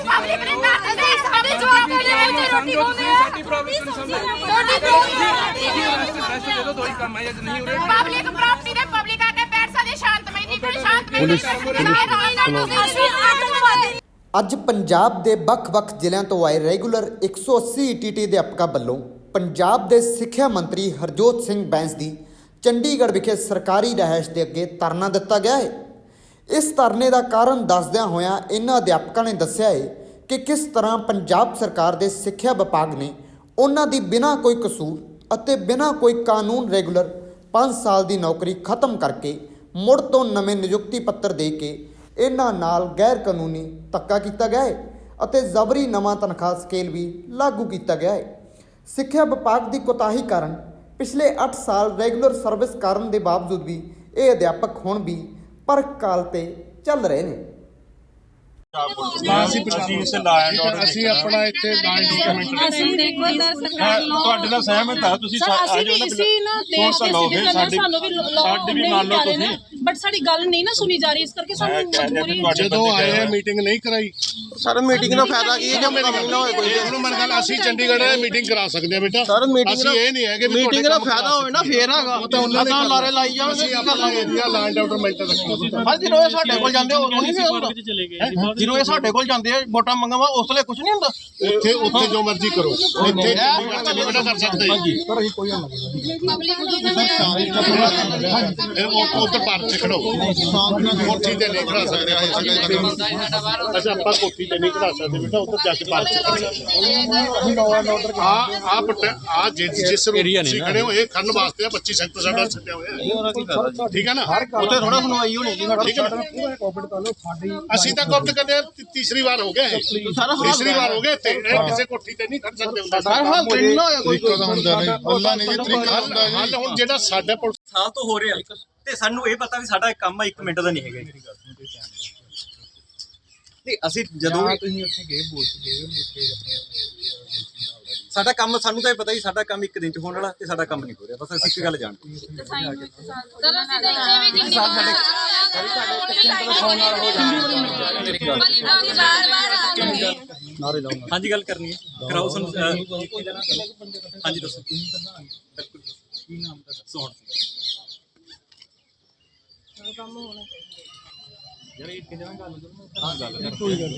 Public ਨੇ ਘਰ ਦੇ ਸਾਡੇ ਜਵਾਬ ਦੇ ਵਿੱਚ ਰੋਟੀ ਖਾਂਦੇ ਆ ਸਾਡੀ ਪ੍ਰੋਬਲਮ ਸਮਝ ਰੋਟੀ ਤੁਸੀਂ ਰੈਸਟ ਰੈਸਟ ਦੇ ਦਿਓ ਦੋਈ ਕੰਮ ਆਇਆ ਨਹੀਂ ਉਰੇ ਪਬਲਿਕ ਪ੍ਰਾਪਰਟੀ ਦੇ ਪਬਲਿਕ ਆ ਕੇ ਬੈਠ ਸਕਦੇ ਸ਼ਾਂਤਮਈ ਨਹੀਂ ਕੋਈ ਸ਼ਾਂਤਮਈ ਨਹੀਂ ਅਸੀਂ ਆਤੰਕਵਾਦੀ ਅੱਜ ਪੰਜਾਬ ਦੇ ਵੱਖ-ਵੱਖ ਜ਼ਿਲ੍ਹਿਆਂ ਤੋਂ ਆਏ ਰੈਗੂਲਰ 180 ਟੀਟੀ ਅਧਿਆਪਕਾਂ ਵੱਲੋਂ ਪੰਜਾਬ ਦੇ ਸਿੱਖਿਆ ਮੰਤਰੀ ਹਰਜੋਤ ਸਿੰਘ ਬੈਂਸ ਦੀ ਚੰਡੀਗੜ੍ਹ ਵਿਖੇ ਸਰਕਾਰੀ ਰਿਹਾਇਸ਼ ਦੇ ਅੱਗੇ ਧਰਨਾ ਦਿੱਤਾ ਗਿਆ ਹੈ। ਇਸ ਧਰਨੇ ਦਾ ਕਾਰਨ ਦੱਸਦਿਆਂ ਹੋਇਆਂ ਇਹਨਾਂ ਅਧਿਆਪਕਾਂ ਨੇ ਦੱਸਿਆ ਹੈ ਕਿ ਕਿਸ ਤਰ੍ਹਾਂ ਪੰਜਾਬ ਸਰਕਾਰ ਦੇ ਸਿੱਖਿਆ ਵਿਭਾਗ ਨੇ ਉਹਨਾਂ ਦੀ ਬਿਨਾਂ ਕੋਈ ਕਸੂਰ ਅਤੇ ਬਿਨਾਂ ਕੋਈ ਕਾਨੂੰਨ ਰੈਗੂਲਰ 5 ਸਾਲ ਦੀ ਨੌਕਰੀ ਖਤਮ ਕਰਕੇ ਮੁੜ ਤੋਂ ਨਵੇਂ ਨਿਯੁਕਤੀ ਪੱਤਰ ਦੇ ਕੇ ਇਹਨਾਂ ਨਾਲ ਗੈਰ ਕਾਨੂੰਨੀ ਧੱਕਾ ਕੀਤਾ ਗਿਆ ਹੈ ਅਤੇ ਜ਼ਬਰੀ ਨਵਾਂ ਤਨਖਾਹ ਸਕੇਲ ਵੀ ਲਾਗੂ ਕੀਤਾ ਗਿਆ ਹੈ ਸਿੱਖਿਆ ਵਿਭਾਗ ਦੀ ਕੋਤਾਹੀ ਕਾਰਨ ਪਿਛਲੇ 8 ਸਾਲ ਰੈਗੂਲਰ ਸਰਵਿਸ ਕਰਨ ਦੇ ਬਾਵਜੂਦ ਵੀ ਇਹ ਅਧਿਆਪਕ ਹੁਣ ਵੀ ਪਰਖ ਕਾਲ ਤੇ ਚੱਲ ਰਹੇ ਨੇ। ਅਸੀਂ ਅਸੀਂ ਇਸ ਐਂਡ ਆਰਡਰ ਅਸੀਂ ਆਪਣਾ ਇੱਥੇ ਲਾਈਨ ਡਾਕੂਮੈਂਟ ਅਸੀਂ ਦੇਖੋ ਸਰ ਸਰਕਾਰ ਨੂੰ ਤੁਹਾਡੇ ਨਾਲ ਸਹਿਮਤ ਹਾਂ ਤੁਸੀਂ ਆ ਜਾਓ ਨਾ ਤਾਂ ਲਓਗੇ, ਸਾਨੂੰ ਸਾਡੀ ਵੀ ਮੰਨ ਲਓ ਤੁਸੀਂ। ਬਟ ਸਾਡੀ ਗੱਲ ਨਹੀਂ ਨਾ ਸੁਣੀ ਜਾ ਰਹੀ ਇਸ ਕਰਕੇ ਸਾਨੂੰ ਮਜਬੂਰੀ ਕਿ ਜਦੋਂ ਆਏ ਆ। ਮੀਟਿੰਗ ਨਹੀਂ ਕਰਾਈ। ਸਰ ਮੀਟਿੰਗ ਦਾ ਫਾਇਦਾ ਕੀ ਹੈ? ਜੇ ਮੇਰੀ ਗੱਲ ਨਾ ਹੋਏ ਕੋਈ ਉਹਨੂੰ ਮਨ ਗੱਲ ਅਸੀਂ ਚੰਡੀਗੜ੍ਹ ਇਹ ਮੀਟਿੰਗ ਕਰਾ ਸਕਦੇ ਆ ਬੇਟਾ। ਸਰ ਮੀਟਿੰਗ ਅਸੀਂ ਇਹ ਨਹੀਂ ਹੈਗੇ ਵੀ ਮੀਟਿੰਗ ਦਾ ਫਾਇਦਾ ਹੋਵੇ ਨਾ ਫੇਰ ਹੈਗਾ। ਉਹ ਤਾਂ ਉਹਨਾਂ ਨੇ ਲਾਰੇ ਲਾਈ ਅਸੀਂ ਕੀ ਕਰ ਲਾਂਗੇ ਏਰੀਆ ਲਾਈਨ ਡਾਕੂਮੈਂਟ ਰੱਖਣਾ ਹਾਂ ਜਦੋਂ ਇਹ ਸਾਡੇ ਕੋਲ ਜਾਂਦੇ ਉਦੋਂ ਨਹੀਂ ਫੇਰ ਜਦੋਂ ਇਹ ਸਾਡੇ ਕੋਲ ਜਾਂਦੇ ਆ ਵੋਟਾਂ ਮੰਗਵਾ ਉਸ ਵੇਲੇ ਕੁਝ ਨਹੀਂ ਹੁੰਦਾ। ਉੱਥੇ ਉੱਥੇ ਜੋ ਮਰਜ਼ੀ ਕਰੋ। ਇੱਥੇ ਬੇਟਾ ਕਰ ਸਕਦੇ ਹਾਂਜੀ। ਇਹ ਉਹ ਉਧਰ ਪਾਰ ਚ ਖੜੋ ਕੋਠੀ ਤੇ ਨਹੀਂ ਖੜਾ ਸਕਦੇ ਅੱਛਾ ਆਪਾਂ ਕੋਠੀ ਤੇ ਨਹੀਂ ਖੜਾ ਸਕਦੇ ਬੇਟਾ ਉਧਰ ਜਾ ਕੇ ਪਾਰ ਚ ਆ ਆ ਬਟ ਆ ਜਿਸ ਜਿਸ ਰੂਮ ਤੁਸੀਂ ਖੜੇ ਹੋ ਇਹ ਖੜਨ ਵਾਸਤੇ ਆ 25 ਸੈਕਟਰ ਸਾਡਾ ਛੱਡਿਆ ਹੋਇਆ ਹੈ ਠੀਕ ਹੈ ਨਾ ਉੱਥੇ ਥੋੜਾ ਸੁਣਵਾਈ ਹੋਣੀ ਜੀ ਸਾਡੀ ਠੀਕ ਹੈ ਨਾ ਅਸੀਂ ਤਾਂ ਗੁਪਤ ਕਰਦੇ ਤੀਸਰੀ ਵਾਰ ਹੋ ਗਿਆ ਤੀਸਰੀ ਵਾਰ ਹੋ ਗਿਆ ਇੱਥੇ ਇਹ ਕਿਸੇ ਕੋਠੀ ਤੇ ਨਹੀਂ ਖੜ ਸਕਦੇ ਹੁੰਦਾ ਸਰ ਹਾਲ ਨਹੀਂ ਨਾ ਕੋਈ ਹੁੰਦਾ ਨਹੀਂ ਅੱਲਾ ਨਹੀਂ ਤਰੀਕਾ ਹੁੰਦਾ ਹੱਲ ਹੁਣ ਜਿਹੜਾ ਸਾਡੇ ਪੁਲਿਸ ਸਾਲ ਤੋਂ ਹੋ ਰਿਹਾ ਤੇ ਸਾਨੂੰ ਇਹ ਪਤਾ ਵੀ ਸਾਡਾ ਕੰਮ ਆ 1 ਮਿੰਟ ਦਾ ਨਹੀਂ ਹੈਗਾ ਜੀ। ਨਹੀਂ ਅਸੀਂ ਜਦੋਂ ਤੁਸੀਂ ਉੱਥੇ ਗਏ ਬੋਲ ਗਏ ਸਾਡਾ ਕੰਮ ਸਾਨੂੰ ਤਾਂ ਇਹ ਪਤਾ ਹੀ ਸਾਡਾ ਕੰਮ ਇੱਕ ਦਿਨ ਚ ਹੋਣ ਵਾਲਾ ਤੇ ਸਾਡਾ ਕੰਮ ਨਹੀਂ ਹੋ ਰਿਹਾ। ਬਸ ਅਸੀਂ ਇੱਕ ਗੱਲ ਜਾਣਦੇ ਹਾਂ। ਚਲੋ ਅਸੀਂ ਤਾਂ ਇੱਥੇ ਵੀ ਜਿੰਨੀ ਵਾਰ ਬਾਰ ਹਾਂਜੀ ਗੱਲ ਕਰਨੀ ਹੈ। ਕਰਾਓ ਸਾਨੂੰ ਅਹ, ਹਾਂਜੀ ਦੱਸੋ। ਬਿਲਕੁਲ ਕੀ ਨਾਮ ਦਾ ਸੋਹਣ ਸਿੰਘ